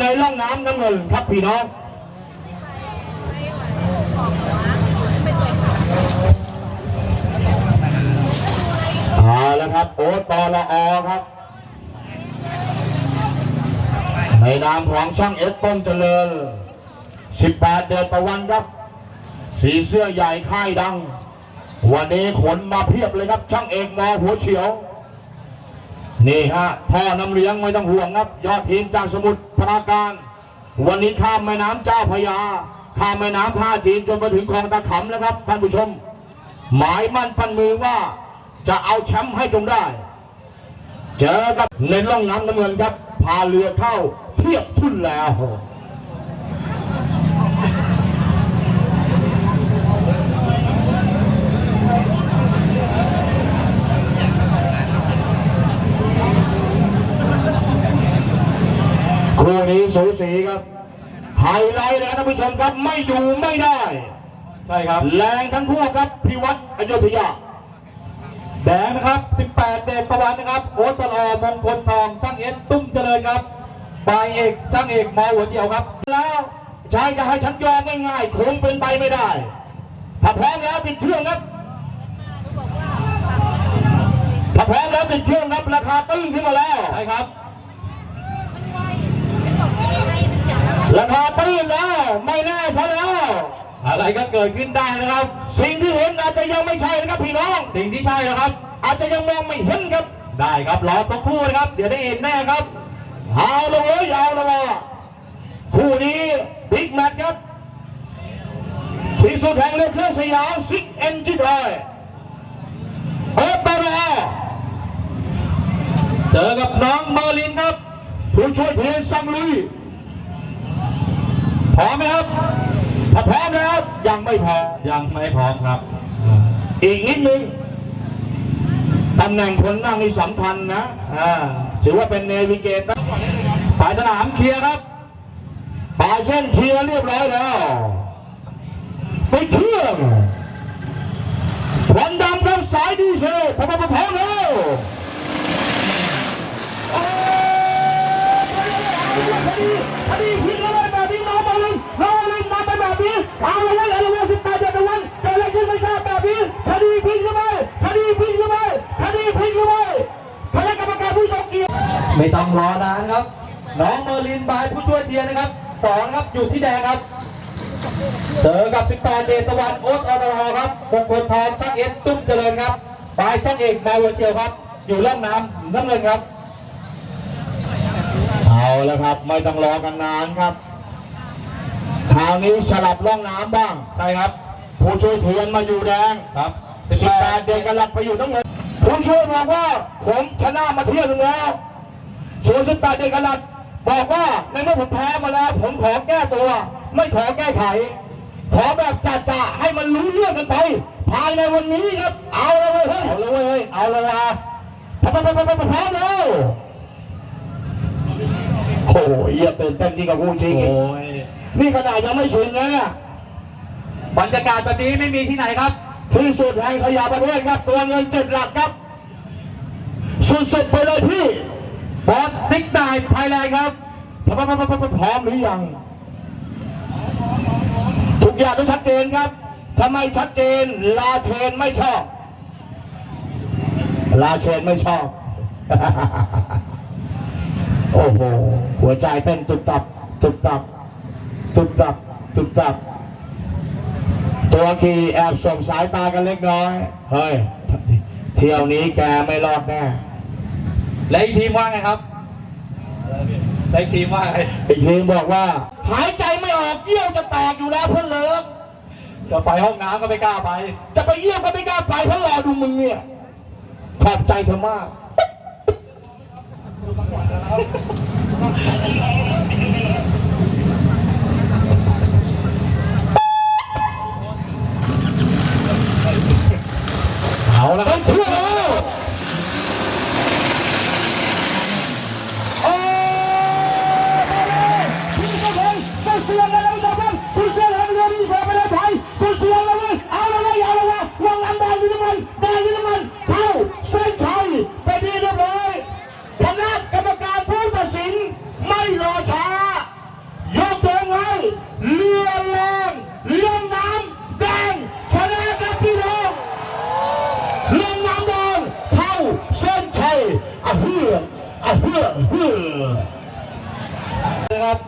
ในร่องน้ำน้ำเงินครับพี่น้องเอาแล้วครับ โอตอละออครับ ในนามของช่างเอสต้นเจริญ 18 เดือนตะวันครับ สีเสื้อใหญ่ค่ายดัง วันนี้ขนมาเพียบเลยครับ ช่างเอกมอหัวเฉียว นี่ฮะท่อน้ำเลี้ยงไม่ต้องห่วงครับ ยอดทีมจากสมุทรปราการ วันนี้ข้ามแม่น้ำเจ้าพยา ข้ามแม่น้ำท่าจีนจนมาถึงคลองตะขำแล้วครับท่านผู้ชม หมายมั่นปั้นมือว่าจะเอาแชมป์ให้จงได้ เจอกับในร่องน้ำน้ำเงินครับพาเรือเข้าเทียบทุ่นแล้ว คู่ นี้สูสีครับไฮไลท์เลยนะท่านผู้ชมครับไม่ดูไม่ได้ ใช่ครับ แรงทั้งคู่ครับพิวัตรอยุธยา แดงนะครับ 18 เดชตะวันนะครับโอ๊ตตลอมงคลทองช่างเอ็นตุ้มเจริญครับบายเอกช่างเอกมอหัวเดียวครับ แล้วชายจะให้ฉันยอมง่ายๆคงเป็นไปไม่ได้ ถ้าพร้อมแล้วปิดเครื่องครับถ้าพร้อมแล้วปิดเครื่องครับราคาตึ้งขึ้นมาแล้วใช่ครับ ราคาตื้นแล้วไม่แน่ซะแล้ว อะไรก็เกิดขึ้นได้นะครับ สิ่งที่เห็นอาจจะยังไม่ใช่นะครับพี่น้อง สิ่งที่ใช่นะครับ อาจจะยังมองไม่เห็นครับ ได้ครับรอสักครู่นะครับ เดี๋ยวได้เห็นแน่ครับเอาละเว้ยเอาละวะคู่นี้บิ๊กแมตช์ครับที่สุดแห่งเรือเครื่องสยามซิกเอ็นจิดอยเปิดบาร์เจอกับน้องเมอร์ลินครับ ผู้ช่วยเทียนสังลุย พร้อมไหมครับถ้าพร้อมแล้วยังไม่พอยังไม่พร้อมครับ อีกนิดนึงตำแหน่งคนนั่งนี่สำคัญนะอ่าถือว่าเป็นเนวิเกเตอร์ปลายสนามเคลียร์ครับปลายเส้นเคลียร์เรียบร้อยแล้วไปเครื่องควันดำครับสายดี น้องเมอร์ลินบายผู้ช่วยเทียนนะครับสองครับอยู่ที่แดงครับเจอกับ18เดชตะวันโอ๊ตอตรครับมงคลทองช่างเอ็นตุ้มเจริญครับบายช่างเอกมาวัวเชียวครับ อยู่ร่องน้ำน้ำเงินครับ เอาแล้วครับไม่ต้องรอกันนานครับคราวนี้สลับร่องน้ำบ้างใช่ครับ ผู้ช่วยเทียนมาอยู่แดงครับสิบแปดเดือนกันหลับไปอยู่น้ำเงินผู้ช่วยบอกว่าผมชนะมาเที่ยวหนึงแล้วส่วนสิบแปดเดือนกันหลับ บอกว่าในเมื่อผมแพ้มาแล้วผมขอแก้ตัว ไม่ขอแก้ไข ขอแบบจ่าๆให้มันรู้เรื่องกันไป ภายในวันนี้ครับ เอาแล้วเว้ยเฮ้ย เอาเลยเว้ยเฮ้ย เอาเลยอะพร้อมพร้อมพร้อมพร้อมแล้วโอ้ยเหี้ยตื่นเต้นยิ่งกับกูจริงอีกโอ้ยนี่ขนาดยังไม่ชินนะเนี่ยบรรยากาศแบบนี้ไม่มีที่ไหนครับ ที่สุดแห่งสยามประเทศครับ ตัวเงินเจ็ดหลักครับ สุดๆไปเลยพี่ บอสซิกไนไทยแลนด์ครับพร้อมพร้อมพร้อมพร้อมหรือยัง ทุกอย่างต้องชัดเจนครับถ้าไมชัดเจน ลาเชนไม่ชอบ ลาเชนไม่ชอบ โอ้โห หัวใจเต้นตุบตับ ตุบตับ ตุบตับ ตุบตับ ตัวขี่แอบส่งสายตากันเล็กน้อย เฮ้ย เที่ยวนี้แกไม่รอดแน่ และอีกทีมว่าไงครับและอีกทีมว่าไงอีกทีมบอกว่า หายใจไม่ออกเยี่ยวจะแตกอยู่แล้วเพื่อนเลิกจะไปห้องน้ำก็ไม่กล้าไป จะไปเยี่ยมก็ไม่กล้าไปเพราะรอดูมึงเนี่ยขอบใจเธอมากเอาละคต้รัอบ นะครับ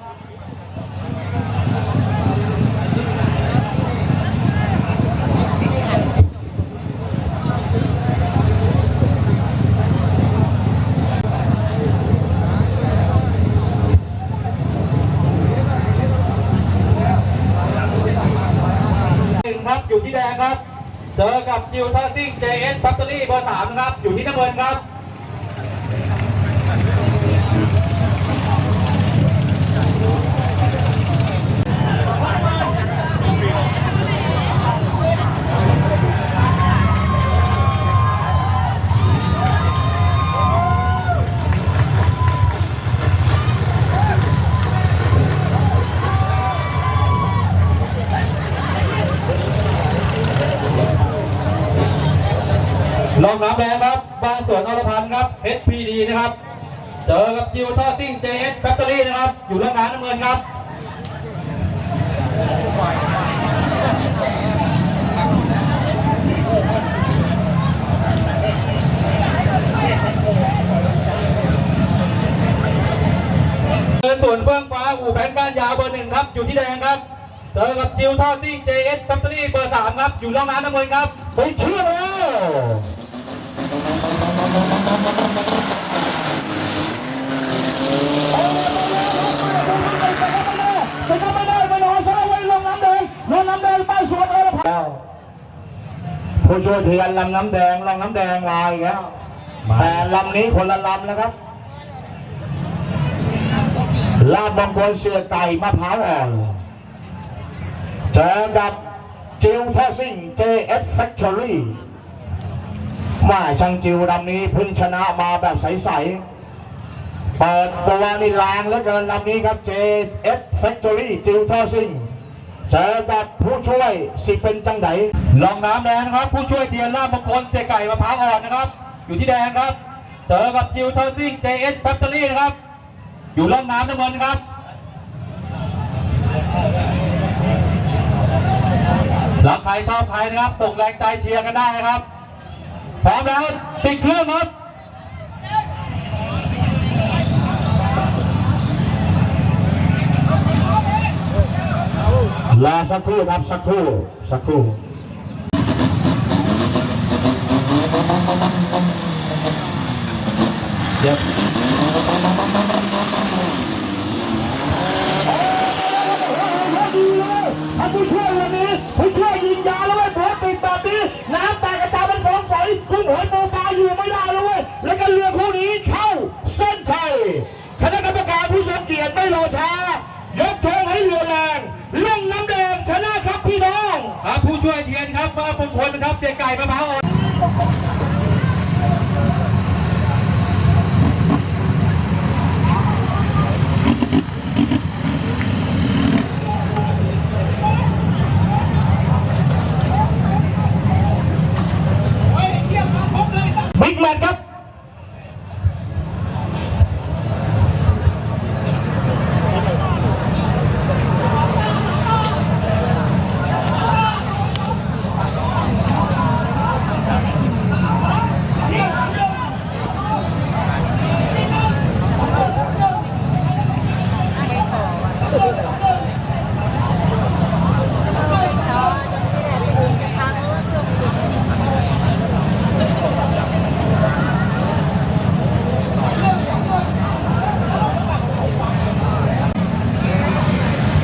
ครับอยู่ที่แดงครับ เจอกับจิวทัสซิ่งเจเอสแบตเตอรี่เบอร์สามนะครับ อยู่ที่น้ำเงินครับ ลองน้ำแดงครับ บ้านสวนอรพันธ์ครับ SPD นะครับ เจอกับจิวทอซิ่ง JS แบตเตอรี่นะครับ อยู่ร่องน้ำน้ำเงินครับเดินสวนเฟื่องฟ้าอู่แบงค์ก้านยาวเบอร์หนึ่งครับ อยู่ที่แดงครับ เจอกับจิวทอซิ่ง JS แบตเตอรี่เบอร์สามครับ อยู่ร่องน้ำน้ำเงินครับไปเชื่อแล้ว แล้วผู้ช่วยเทียนลำน้ำแดงลำน้ำแดงมาอีกแล้วแต่ลำนี้คนละลำนะครับ ลาดบางคนเสือไก่มะพร้าวอ่อนเจอกับจิวทอซิ่ง JS Factory มาช่างจิวลำนี้พิ่งชนะมาแบบใสๆ เปิดตัวนี่แรงเหลือเกินลำนี้ครับ JS Factory จิวทอซิ่งเจอกับผู้ช่วยสิเป็นจังไดลองน้ำแดงนะครับ ผู้ช่วยเทียนล่ามงคลเจไก่มะพร้าวอ่อนนะครับ อยู่ที่แดงครับ เจอกับจิวทอซิ่ง JS แบตเตอรี่นะครับ อยู่ร่องน้ำน้ำเงินครับรักใครชอบใครนะครับส่งแรงใจเชียร์กันได้นะครับ พร้อมแล้วติดเครื่องครับลาสักครู่ครับสักครู่สักครู่เดี๋ยวามงคลนะครับเจไก่มะพร้าวอ่อน บิ๊กแมนครับ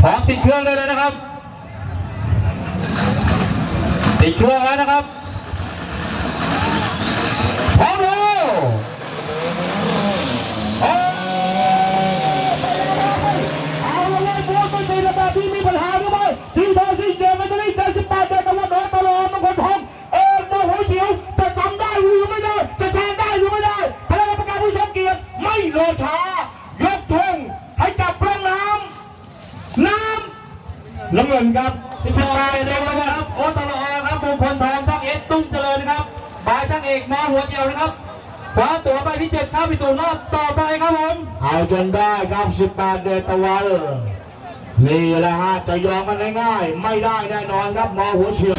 พร้อมติดเครื่องได้เลยนะครับ ติดเครื่องแล้วนะครับ พร้อมแล้วเอาเอาละเว้ยบัวตัวจริงระดับที่มีปัญหาหรือไม่ทีมทอซิ่งเจมส์ไม่ได้ใจสิบแปดเดือนตะวันออกตลอดมงคลทองเอ็มโมโหเฉียวจะทำได้หรือไม่ได้ จะแซงได้หรือไม่ได้คณะกรรมการผู้ทรงเกียรติไม่รอช้ายกธงให้กับร่องน้ำน้ำน้ำเงินครับ ที่สองเป็นเร็วนะครับโอตลอครับมงคลทอง ช่างเอ็ดตุ้มเจริญนะครับบายช่างเอกมาหัวเจียวนะครับคว้าตั๋วไปที่เจ็ดเข้าไปสู่รอบต่อไปครับผมเอาจนได้ครับ18เดือนตะวันนี่แหละฮะจะยอมกันง่ายๆไม่ได้แน่นอนครับมอหัวเฉียว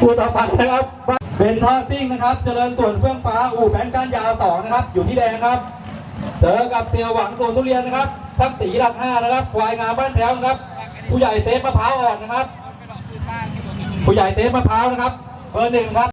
คู่ต่อไปนะครับ เป็นท่อซิ่งนะครับ เจริญส่วนเฟื่องฟ้า อู่แบงค์ก้านยาวสองนะครับ อยู่ที่แดงครับ เจอกับเสียวหวังสวนทุเรียนนะครับทักตีหลักห้านะครับควายงามบ้านแถวนะครับ ผู้ใหญ่เซฟมะพร้าวอ่อนนะครับ ผู้ใหญ่เซฟมะพร้าวนะครับเบอร์หนึ่งครับ